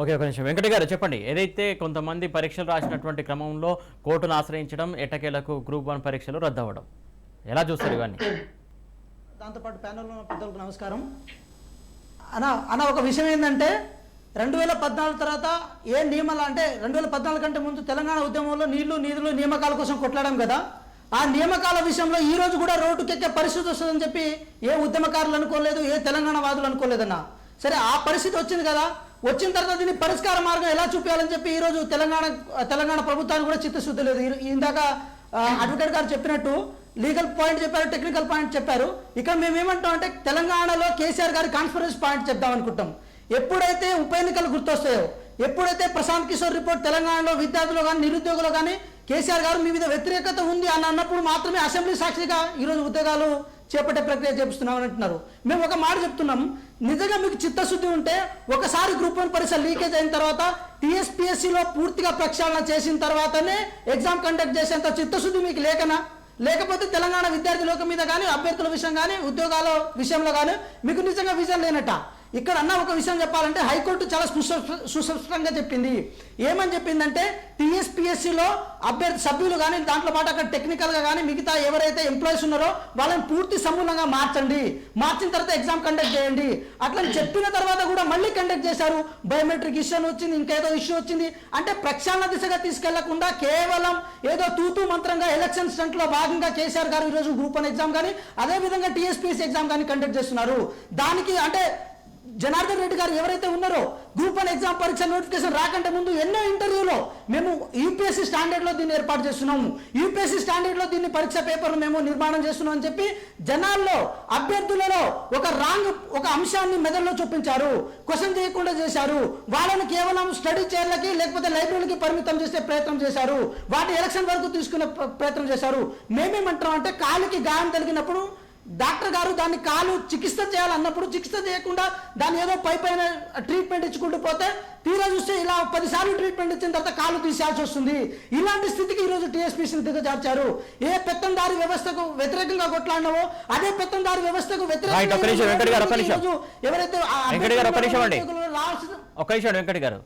Okay ఒక నిమిషం. వెంకట గారు చెప్పండి. ఏదైతే కొంతమంది పరీక్షలు రాసినటువంటి క్రమంలో కోర్టును ఆశ్రయించడం ఎట్టకేలకు గ్రూప్ వన్ పరీక్షలు రద్దవడం ఎలా చూస్తారు ఇవన్నీ? దాంతోపాటు ప్యానెల్లో ఉన్న పెద్దలకు నమస్కారం. అనా అనా ఒక విషయం ఏంటంటే రెండు వేల పద్నాలుగు తర్వాత ఏ నియమాలు అంటే రెండు వేల పద్నాలుగు కంటే ముందు తెలంగాణ ఉద్యమంలో నీళ్ళు నిధులు నియామకాల కోసం కొట్లాడాం కదా. ఆ నియామకాల విషయంలో ఈ రోజు కూడా రోడ్డుకెక్కే పరిస్థితి వస్తుందని చెప్పి ఏ ఉద్యమకారులు అనుకోలేదు ఏ తెలంగాణ వాదులు అనుకోలేదన్న. సరే ఆ పరిస్థితి వచ్చింది కదా. వచ్చిన తర్వాత దీన్ని పరిష్కార మార్గం ఎలా చూపించాలని చెప్పి ఈరోజు తెలంగాణ తెలంగాణ ప్రభుత్వానికి కూడా చిత్తశుద్ధి లేదు. ఇందాక అడ్వకేట్ గారు చెప్పినట్టు లీగల్ పాయింట్ చెప్పారు టెక్నికల్ పాయింట్ చెప్పారు. ఇక్కడ మేము ఏమంటాం అంటే తెలంగాణలో కేసీఆర్ గారి కాన్ఫరెన్స్ పాయింట్ చెప్దాం అనుకుంటాం. ఎప్పుడైతే ఉప ఎన్నికలు గుర్తొస్తాయో ఎప్పుడైతే ప్రశాంత్ కిషోర్ రిపోర్ట్ తెలంగాణలో విద్యార్థులు కానీ నిరుద్యోగులు కానీ కేసీఆర్ గారు మీ మీద వ్యతిరేకత ఉంది అని అన్నప్పుడు మాత్రమే అసెంబ్లీ సాక్షిగా ఈరోజు ఉద్యోగాలు చేపట్టే ప్రక్రియ చేపిస్తున్నామని అంటున్నారు. మేము ఒక మాట చెప్తున్నాం. నిజంగా మీకు చిత్తశుద్ధి ఉంటే ఒకసారి గ్రూప్ వన్ పరీక్ష లీకేజ్ అయిన తర్వాత టీఎస్పీఎస్సీలో పూర్తిగా ప్రక్షాళన చేసిన తర్వాతనే ఎగ్జామ్ కండక్ట్ చేసేంత చిత్తశుద్ధి మీకు లేకనా? లేకపోతే తెలంగాణ విద్యార్థి లోకం మీద కానీ అభ్యర్థుల విషయం కానీ ఉద్యోగాల విషయంలో కానీ మీకు నిజంగా విజన్ లేనట. ఇక్కడ అన్న ఒక విషయం చెప్పాలంటే హైకోర్టు చాలా సుస్పష్టంగా చెప్పింది. ఏమని చెప్పిందంటే టీఎస్పీఎస్సీలో అభ్యర్థి సభ్యులు కానీ దాంట్లో పాటు అక్కడ టెక్నికల్గా కానీ మిగతా ఎవరైతే ఎంప్లాయీస్ ఉన్నారో వాళ్ళని పూర్తి సమూలంగా మార్చండి. మార్చిన తర్వాత ఎగ్జామ్ కండక్ట్ చేయండి. అట్లా చెప్పిన తర్వాత కూడా మళ్ళీ కండక్ట్ చేశారు. బయోమెట్రిక్ ఇష్యూ అని వచ్చింది ఇంకేదో ఇష్యూ వచ్చింది. అంటే ప్రక్షాళన దిశగా తీసుకెళ్ళకుండా కేవలం ఏదో తూతూ మంత్రంగా ఎలక్షన్ స్టంట్లో భాగంగా కేసీఆర్ గారు ఈరోజు గ్రూప్ వన్ ఎగ్జామ్ కానీ అదే విధంగా టీఎస్పీఎస్సీ ఎగ్జామ్ కానీ కండక్ట్ చేస్తున్నారు. దానికి అంటే జనార్దన్ రెడ్డి గారు ఎవరైతే ఉన్నారో గ్రూప్ వన్ ఎగ్జామ్ పరీక్ష నోటిఫికేషన్ రాకంటే ముందు ఎన్నో ఇంటర్వ్యూలో మేము యూపీఎస్సీ స్టాండర్డ్లో దీన్ని ఏర్పాటు చేస్తున్నాము. యూపీఎస్సీ స్టాండర్డ్లో దీన్ని పరీక్ష పేపర్లు మేము నిర్మాణం చేస్తున్నాం అని చెప్పి జనాల్లో అభ్యర్థులలో ఒక రాంగ్ ఒక అంశాన్ని మెదడులో చూపించారు. క్వశ్చన్ చేయకుండా చేశారు. వాళ్ళని కేవలం స్టడీ చైర్లకి లేకపోతే లైబ్రరీలకి పరిమితం చేసే ప్రయత్నం చేశారు. వాటి ఎలక్షన్ వరకు తీసుకునే ప్రయత్నం చేశారు. మేమేమంటాం అంటే కాలికి గాయం తగిలినప్పుడు డాక్టర్ గారు దాన్ని కాలు చికిత్స చేయాలన్నప్పుడు చికిత్స చేయకుండా దాన్ని ఏదో పై పైన ట్రీట్మెంట్ ఇచ్చుకుంటూ పోతే తీరా చూస్తే ఇలా పదిసార్లు ట్రీట్మెంట్ ఇచ్చిన తర్వాత కాలు తీసేయాల్సి వస్తుంది. ఇలాంటి స్థితికి ఈరోజు టీఎస్పీసీని దిగజార్చారు. ఏ పెత్తందారి వ్యవస్థకు వ్యతిరేకంగా కొట్లాడినావో అదే పెత్తందారి వ్యవస్థకు. ఈరోజు ఎవరైతే రావాల్సిన ఒక నిమిషం వెంకట్ గారు